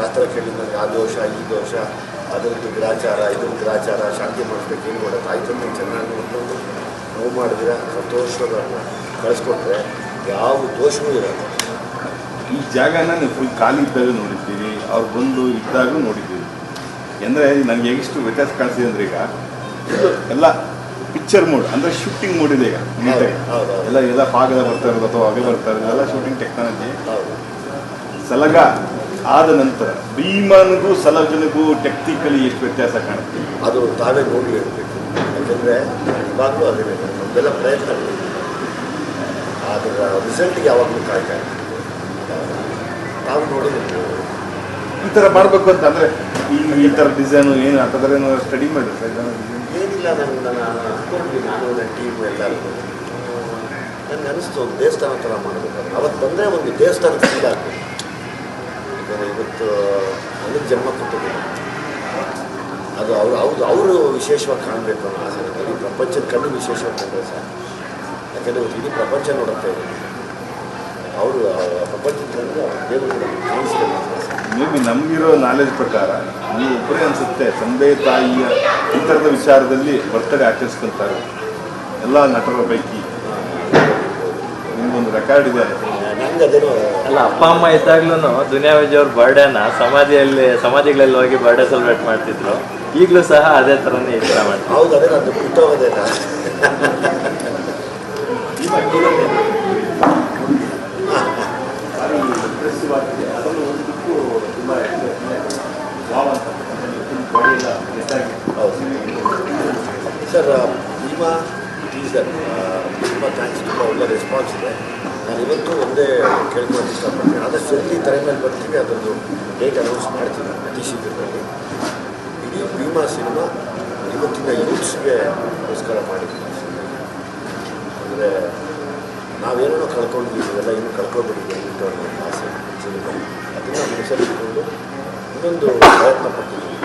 ಶಾಸ್ತ್ರ ಕೇಳಿದ ನನಗೆ ಆ ದೋಷ ಈ ದೋಷ ಅದರದ್ದು ಗ್ರಾಚಾರ ಇದ್ರ ಗ್ರಾಚಾರ ಶಾಂತಿ ಮಾಡಿಸ್ಬೇಕು ಏನು ಮಾಡೋದು? ತಾಯಿ ನೀವು ಚೆನ್ನಾಗಿ ನೋಡ್ಕೊಂಡು ನೋವು ಮಾಡಿದ್ರೆ ಸಂತೋಷಗಳನ್ನು ಕಳಿಸ್ಕೊಟ್ರೆ ಯಾವ ದೋಷವೂ ಇರೋಲ್ಲ. ಈ ಜಾಗನ ನೀವು ಫುಲ್ ಖಾಲಿ ಇದ್ದಾಗ ನೋಡಿದ್ದೀರಿ ಅವ್ರು ಬಂದು ಇದ್ದಾಗೂ ನೋಡಿದ್ದೀವಿ ಅಂದರೆ ನನಗೆ ಹೇಗಿಷ್ಟು ವ್ಯತ್ಯಾಸ ಕಾಣಿಸಿದೆ ಅಂದ್ರೆ ಈಗ ಎಲ್ಲ ಪಿಕ್ಚರ್ ಮೋಡ್ ಅಂದರೆ ಶೂಟಿಂಗ್ ಮೋಡ್ ಇದೆ ಈಗ ನೀಟಾಗಿ ಹೌದು. ಎಲ್ಲ ಎಲ್ಲ ಪಾಗದ ಬರ್ತಾ ಇರೋದು ಅಥವಾ ಹಾಗೆ ಬರ್ತಾ ಇರೋದು ಎಲ್ಲ ಶೂಟಿಂಗ್ ಟೆಕ್ನಾಲಜಿ ಹೌದು. ಸಲಗ ಆದ ನಂತರ ಭೀಮನಿಗೂ ಸಲಜನಿಗೂ ಟೆಕ್ನಿಕಲಿ ಎಷ್ಟು ವ್ಯತ್ಯಾಸ ಕಾಣುತ್ತೆ? ಅದು ತಾವೇ ನೋಡಿ ಹೇಳ್ಬೇಕು ಯಾಕಂದರೆ ಇವಾಗಲೂ ಅದೇ ನಮ್ಮೆಲ್ಲ ಪ್ರಯತ್ನ ಅದರ ರಿಸಲ್ಟ್ಗೆ ಯಾವಾಗಲೂ ಕಾಯ್ತಾ. ತಾವು ನೋಡಿ ನೀವು. ಈ ಥರ ಮಾಡಬೇಕು ಅಂತ ಅಂದರೆ ಈ ಈ ಥರ ಡಿಸೈನು ಏನು ಅಂತಂದ್ರೆ ಸ್ಟಡಿ ಮಾಡಿದ್ರೆ ಏನಿಲ್ಲ ನನಗೆ ನಾನು ಅನ್ಕೊಂಡ್ವಿ ನಾನು ನನ್ನ ಟೀಮು ಎಲ್ಲರೂ. ನನಗೆ ಅನಿಸ್ತು ಒಂದು ದೇವಸ್ಥಾನ ಥರ ಮಾಡಬೇಕು ಅವತ್ತು ಬಂದರೆ ಒಂದು ದೇವಸ್ಥಾನ ಫೀಲ್ ಆಗ್ಬೇಕು. ಇವತ್ತು ನನಗೆ ಜನ್ಮ ಕೊಟ್ಟಿದೆ ಅದು ಅವ್ರು ಹೌದು ಅವರು ವಿಶೇಷವಾಗಿ ಕಾಣಬೇಕು ಅನ್ನೋ ಆಸೆ ಇಡೀ ಪ್ರಪಂಚದ ಕಣ್ಣು ವಿಶೇಷವಾಗಿ ಕಂಡ್ರೆ ಸರ್. ಯಾಕಂದರೆ ಇಡೀ ಪ್ರಪಂಚ ನೋಡುತ್ತೆ ಅವರು ಪ್ರಪಂಚದ ಕಣ್ಣು ದೇವರು ಬಿ ನಮಗಿರೋ ನಾಲೆಜ್ ಪ್ರಕಾರ ನೀವು ಒಬ್ಬರೇ ಅನಿಸುತ್ತೆ, ತಂದೆ ತಾಯಿಯ ಈ ಥರದ ವಿಚಾರದಲ್ಲಿ ಬರ್ತಡೆ ಆಚರಿಸ್ಕೊಂತಾರೆ. ಎಲ್ಲ ನಟರ ಪೈಕಿ. ನಿಮಗೊಂದು ರೆಕಾರ್ಡ್ ಇದೆ. ಅಲ್ಲ ಅಪ್ಪ ಅಮ್ಮ ಇದ್ದಾಗ್ಲೂ ದುನಿಯಾ ವಿಜಯ್ ಅವ್ರ ಬರ್ಡೇನ ಸಮಾಧಿಯಲ್ಲಿ ಸಮಾಧಿಗಳಲ್ಲಿ ಹೋಗಿ ಬರ್ಡೇ ಸೆಲೆಬ್ರೇಟ್ ಮಾಡ್ತಿದ್ರು. ಈಗಲೂ ಸಹ ಅದೇ ಥರನೇ ಈ ಥರ ಮಾಡ್ತಾರೆ ಹೌದು ಅದೇ ನಂದು ಬಿಟ್ಟೋಗೋದೇನ ಹೌದು ಸರ್ ಭೀಮಾ ಟೀಸರ್ ತುಂಬ ಥ್ಯಾಂಕ್ಸ್ ತುಂಬ ಒಳ್ಳೆ ರೆಸ್ಪಾನ್ಸ್ ಇದೆ ನಾನು ಇವತ್ತು ಒಂದೇ ಕೇಳ್ಕೊಳ್ಳೋಕೆ ಇಷ್ಟಪಡ್ತೀನಿ ಆದಷ್ಟು ಮೇಲೆ ಬರ್ತೀವಿ ಅದರದ್ದು ಡೇಟ್ ಅನೌನ್ಸ್ ಮಾಡ್ತೀವಿ ಅತಿ ಶೀಘ್ರದಲ್ಲಿ. ಇಡೀ ಭೀಮಾ ಸಿನಿಮಾ ಇವತ್ತಿನ ಯೂತ್ಸ್ಗೆ ಗೋಸ್ಕರ ಮಾಡಿದ್ದೀನಿ ಅಂದರೆ ನಾವೇನೋ ಕಳ್ಕೊಂಡ್ವಿ ಇವೆಲ್ಲ ಇನ್ನೂ ಕಳ್ಕೊಬಿಟ್ಟಿದ್ದೀವಿ ಅಂತ ಒಂದು ಆಸೆ ಸಿನಿಮಾ ಅದನ್ನು ಮನಸ್ಸಲ್ಲಿಟ್ಕೊಂಡು ಇನ್ನೊಂದು ಪ್ರಯತ್ನ ಪಟ್ಟಿದ್ದೀವಿ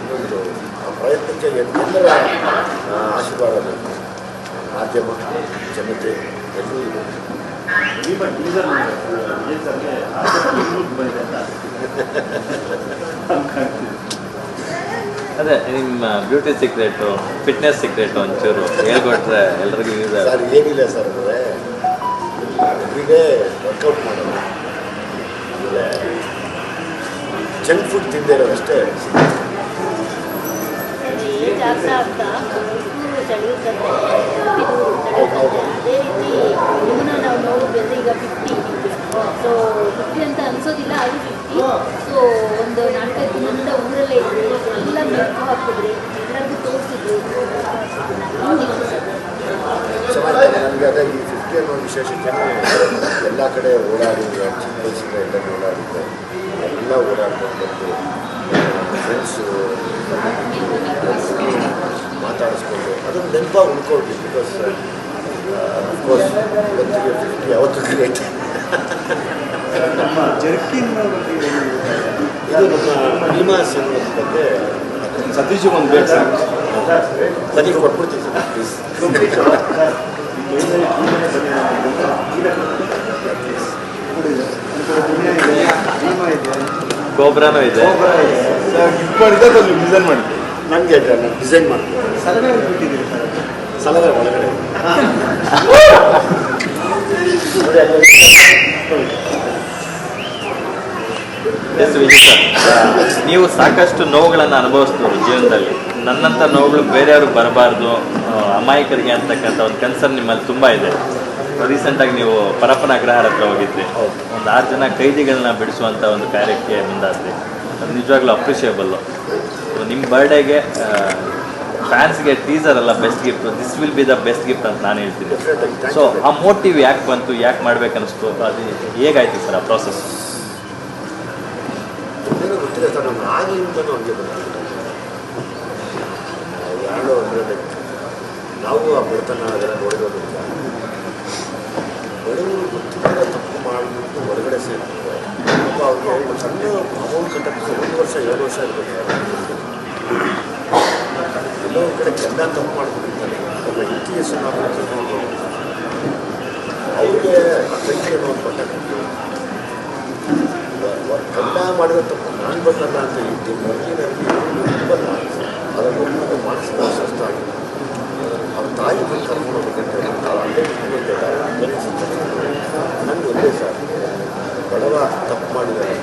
ಇನ್ನೊಂದು ಆ ಪ್ರಯತ್ನಕ್ಕೆ ಎಲ್ಲರ ಆಶೀರ್ವಾದ ಬೇಕು. ಮಾಧ್ಯಮ, ಜನತೆ ಎಲ್ಲರೂ ಅದೇ ನಿಮ್ಮ ಬ್ಯೂಟಿ ಸೀಕ್ರೆಟು ಫಿಟ್ನೆಸ್ ಸೀಕ್ರೆಟು ಒಂಚೂರು ಹೇಳ್ಕೊಟ್ರೆ ಎಲ್ರಿಗೂ ಯೂಸ್ ಸರ್ ಏನಿಲ್ಲ ಸರ್ ಅಂದರೆ ಎವ್ರಿಡೇ ವರ್ಕೌಟ್ ಮಾಡೋದು. ಆಮೇಲೆ ಜಂಕ್ ಫುಡ್ ತಿಂದೇ ಇರೋದಷ್ಟೇ ಆಗ್ತಾ ಆಗ್ತಾ ಹುಡುಗರು ಚಳಿಯುತ್ತೆ ಚಳಿಯುತ್ತೆ ಅದೇ ರೀತಿ ನಿಮ್ಮನ್ನ ನಾವು ನೋಡಿದ್ರೆ ಈಗ ಫಿಫ್ಟಿ ಸೊ ಫಿಫ್ಟಿ ಅಂತ ಅನ್ಸೋದಿಲ್ಲ ಅದು ಫಿಫ್ಟಿ ಸೊ ಒಂದು ನಾಲ್ಕೈದು ದಿನದಿಂದ ಊರಲ್ಲೇ ಇದ್ರಿ ಎಲ್ಲ ಮೆಲ್ಕು ಹಾಕಿದ್ರಿ ಎಲ್ಲರಿಗೂ ತೋರಿಸಿದ್ರಿ ಹಿಂಗಿತ್ತು ಸರ್ ಚೆನ್ನಾಗಿದೆ ನನಗೆ ಅದೇ ಈ ಫಿಫ್ಟಿ ಅನ್ನೋ ವಿಶೇಷತೆ ಎಲ್ಲ ಕಡೆ ಓಡಾಡಿದ್ದೆ ಚಿಕ್ಕ ವಯಸ್ಸಿಂದ ಎಲ್ಲ ಓಡಾಡಿದ್ದೆ ಎಲ್ಲ ಓಡಾಡ್ಕೊಂಡು ಬಂದು ಫ್ರೆಂಡ್ಸು ಮಾತಾಡಿಸ್ಕೊಂಡು ಅದೊಂದು ನೆನಪಾಗಿ ಉಳ್ಕೊಳ್ತೀವಿ ಬಿಕಾಸ್ ಅಫ್ಕೋರ್ಸ್ ಇವತ್ತಿಗೆ ಫಿಫ್ಟಿ ಯಾವತ್ತೂ ಜರ್ಕಿನ್ ಇದು ನಮ್ಮ ಭೀಮಾಸ್ ಅನ್ನೋದ್ರ ಬಗ್ಗೆ ಸತೀಶ್ ಒಂದು ಬೇಕು ಸರ್. ಬನ್ನಿ ಕೊಟ್ಬಿಡ್ತೀವಿ ಸರ್ ಪ್ಲೀಸ್ ಗೊಬ್ಬರನೂ ಇದೆ. ನೀವು ಡಿಸೈನ್ ಮಾಡಿ ನನಗೆ ನಾನು ಡಿಸೈನ್ ಮಾಡಿ ಸಲಹೆ ಒಳಗಡೆ. ಸರ್ ಸಲಹೆ ಎಸ್ ವಿಜಿತ ನೀವು ಸಾಕಷ್ಟು ನೋವುಗಳನ್ನು ಅನುಭವಿಸ್ತವ್ರು ಜೀವನದಲ್ಲಿ. ನನ್ನಂಥ ನೋವುಗಳು ಬೇರೆಯವ್ರಿಗೆ ಬರಬಾರ್ದು. ಅಮಾಯಕರಿಗೆ ಅಂತಕ್ಕಂಥ ಒಂದು ಕನ್ಸರ್ನ್ ನಿಮ್ಮಲ್ಲಿ ತುಂಬ ಇದೆ. ರೀಸೆಂಟಾಗಿ ನೀವು ಪರಪ್ಪನ ಗ್ರಹರ ಹತ್ರ ಹೋಗಿದ್ರಿ. ಒಂದು ಆರು ಜನ ಕೈದಿಗಳನ್ನ ಬಿಡಿಸುವಂಥ ಒಂದು ಕಾರ್ಯಕ್ಕೆ ಮುಂದಾದ್ರಿ. ಅದು ನಿಜವಾಗ್ಲೂ ಅಪ್ರಿಷಿಯೇಬಲ್ಲು ನಿಮ್ಮ ಬರ್ಡೇಗೆ ಫ್ಯಾನ್ಸ್ಗೆ ಟೀಸರ್ ಅಲ್ಲ best gift this will be the best gift ಅಂತ ನಾನು ಹೇಳ್ತೀನಿ. ಸೊ ಆ ಮೋಟಿವ್ ಯಾಕೆ ಬಂತು, ಯಾಕೆ ಮಾಡ್ಬೇಕನ್ನಿಸ್ತು? ಅದು ಹೇಗಾಯ್ತು ಸರ್ ಆ ಪ್ರಾಸೆಸ್ ಆಗಿಂದ ನಾವು ಆ ಬಡತನ ಅದನ್ನು ನೋಡಿರೋದ್ರಿಂದ ಬಡವರು ಗೊತ್ತಿಲ್ಲದ ತಪ್ಪು ಮಾಡಿಬಿಟ್ಟು ಹೊರಗಡೆ ಸೇರ್ತಾರೆ. ತುಂಬ ಅವ್ರಿಗೆ ಸಣ್ಣ ಅಮೌಂಟ್ ಕಟ್ಟಕ್ಕೆ ಒಂದು ವರ್ಷ, ಎರಡು ವರ್ಷ ಇರಬೇಕು. ಎಲ್ಲೋ ಕಡೆ ಚೆಂದ ತಪ್ಪು ಮಾಡಿಕೊಟ್ಟಿದ್ದಾರೆ ಅವ್ರ ಆ ಕೈಗೆ ಅವ್ರಿಗೆ ಒಂದು ಪಟ್ಟ ಕೊಟ್ಟು ಗಂಡ ಮಾಡಿದ ತಪ್ಪು ನಾನು ಬಂದಲ್ಲ ಅಂತ ಇದ್ದು ಮೊದಲಿನಲ್ಲಿ ಇಲ್ವಲ್ಲ ಅದನ್ನು ಒಬ್ಬನಿಗೆ ಮಾನಸಿಕ ಅಸ್ವಸ್ಥ ಆಗಿದೆ ಅವ್ರ ತಾಯಿ ಬಂದು ಕರ್ಕೊಂಡು ಹೋಗ್ಬೇಕಂತ ನಾವು ಅಲ್ಲೇ ಬಿಟ್ಕೊಂಡಿದ್ದಾರೆ ನನಗೆ ಒಂದೇ ಸರ್ ಬಡವ ತಪ್ಪು ಮಾಡಿದ್ದಾರೆ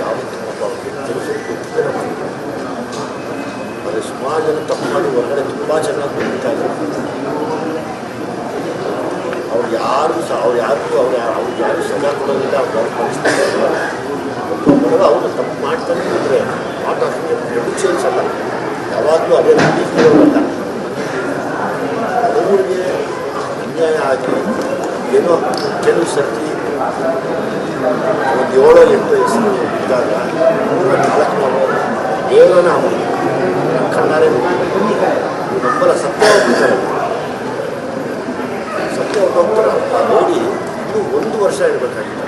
ಯಾವತ್ತೂ ಪಾಪ ಅವ್ರಿಗೆ ಕೆಲಸ ಗೊತ್ತಿದ್ದರೆ ಮಾಡಿದ್ದಾರೆ ಜನ ತಪ್ಪು ಮಾಡಿ ಹೊರಗಡೆ ತುಂಬ ಚೆನ್ನಾಗಿ ಬೆಳೀತಾ ಇದ್ದಾರೆ. ಅವ್ರು ಯಾರು ಸಹ, ಅವ್ರು ಯಾರಿಗೂ, ಅವ್ರು ಅವ್ರಿಗೆ ಯಾರು ಸಜಾ ಕೊಡೋದಿಲ್ಲ, ಅವ್ರು ಯಾರು ಪರಿಸ್ಥಿತಿ ಅವ್ರನ್ನ ತಪ್ಪು ಮಾಡ್ತಾನೆ ಅಂದರೆ ಆಟ ಚೇಂಜ್ ಅಲ್ಲ. ಯಾವಾಗಲೂ ಅದೇ ರೀತಿ ಇರೋಲ್ಲ ಅವರಿಗೆ ಅನ್ಯಾಯ ಆಗಿ ಏನೋ ಕೆಲವು ಸರ್ತಿ ಒಂದು ಏಳು ಎಂಟು ಹೆಸರು ಇದ್ದಾಗ ಮೂರ ನಾಲ್ಕು ದೇವರನ್ನ ಅವನು ಕಣ್ಣಾರೆ ನಮ್ಮಲ್ಲ ಸತ್ಯ ಸತ್ಯ ಹೊರಟೋಗ್ತಾರೆ ನೋಡಿ ಇನ್ನೂ ಒಂದು ವರ್ಷ ಇರಬೇಕಾಗಿತ್ತು.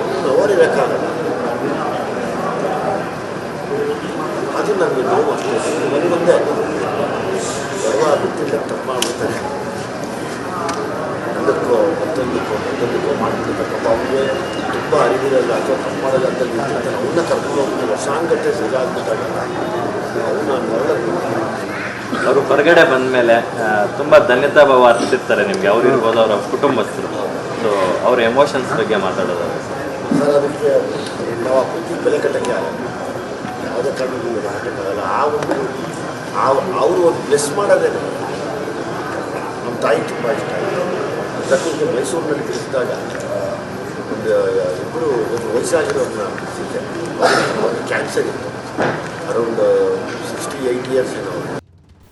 ಒಂದು ಅವರ್ ಇರೋಕ್ಕಾಗಲ್ಲ ಅದು ನನಗೆ ನೋವು ಅಷ್ಟೇ ನನಗೊಂದೇ ಸರ್ವ ಗೊತ್ತಿಲ್ಲ ತಪ್ಪ ಮಾಡ್ತಾರೆ ಒಂದಕ್ಕೋ ಮತ್ತೊಂದಕ್ಕೋ ಮತ್ತೊಂದಕ್ಕೋ ಮಾಡ್ತಿರ್ತಕ್ಕಪ್ಪ ಅವ್ರಿಗೆ ತುಂಬ ಅರಿವಿರಲ್ಲ ಅಥವಾ ತಪ್ಪು ಮಾಡೋಲ್ಲ ಅಂತ ನಿಂತಿರ್ತಾನೆ ಅವನ್ನ ಕರ್ಕೊಂಡು ಹೋಗ್ತಾರೆ ವರ್ಷಾಂಗಟ್ಟೆ ಸಜಾ ಆಗ್ಬೇಕಾಗಲ್ಲ ಅವನ್ನ ಅವರು ಹೊರಗಡೆ ಬಂದ ಮೇಲೆ ತುಂಬ ಧನ್ಯತಾ ಭಾವ ಅರ್ಪಿಸಿರ್ತಾರೆ ನಿಮಗೆ. ಅವ್ರು ಇರ್ಬೋದು ಅವರ ಕುಟುಂಬಸ್ಥರು. ಸೊ ಅವ್ರ ಎಮೋಷನ್ಸ್ ಬಗ್ಗೆ ಮಾತಾಡೋದು. ಸರ್ ಅದಕ್ಕೆ ನಾವು ಆ ಪ್ರೀತಿ ಬೆಲೆ ಕಟ್ಟಕ್ಕೆ ಆಗಲ್ಲ. ಯಾವುದೇ ಕಾರಣಕ್ಕೂ ಬೆಲೆ ಕಟ್ಟಕ್ಕಾಗಲ್ಲ ಆ ಒಂದು ಆ ಅವರು ಒಂದು ಬ್ಲೆಸ್ ಮಾಡೋದೇ ನಮ್ಮ ತಾಯಿ ತುಂಬ ಇಷ್ಟ ಅದಕ್ಕೆ ಮೈಸೂರಿನಲ್ಲಿ ತಿಳಿಸಿದಾಗ ಇಬ್ಬರು ಒಂದು ಅವ್ರಿಗೆ ಕ್ಯಾನ್ಸರ್ ಇತ್ತು ಅರೌಂಡ್ ಸಿಕ್ಸ್ಟಿ ಇಯರ್ಸ್ ಏನೋ.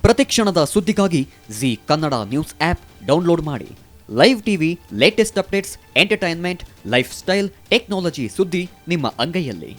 ಪ್ರತಿಕ್ಷಣದ ಸುದ್ದಿಗಾಗಿ Zee Kannada news app download ಮಾಡಿ. Live TV latest updates entertainment lifestyle technology ಸುದ್ದಿ ನಿಮ್ಮ ಅಂಗೈಯಲ್ಲಿ.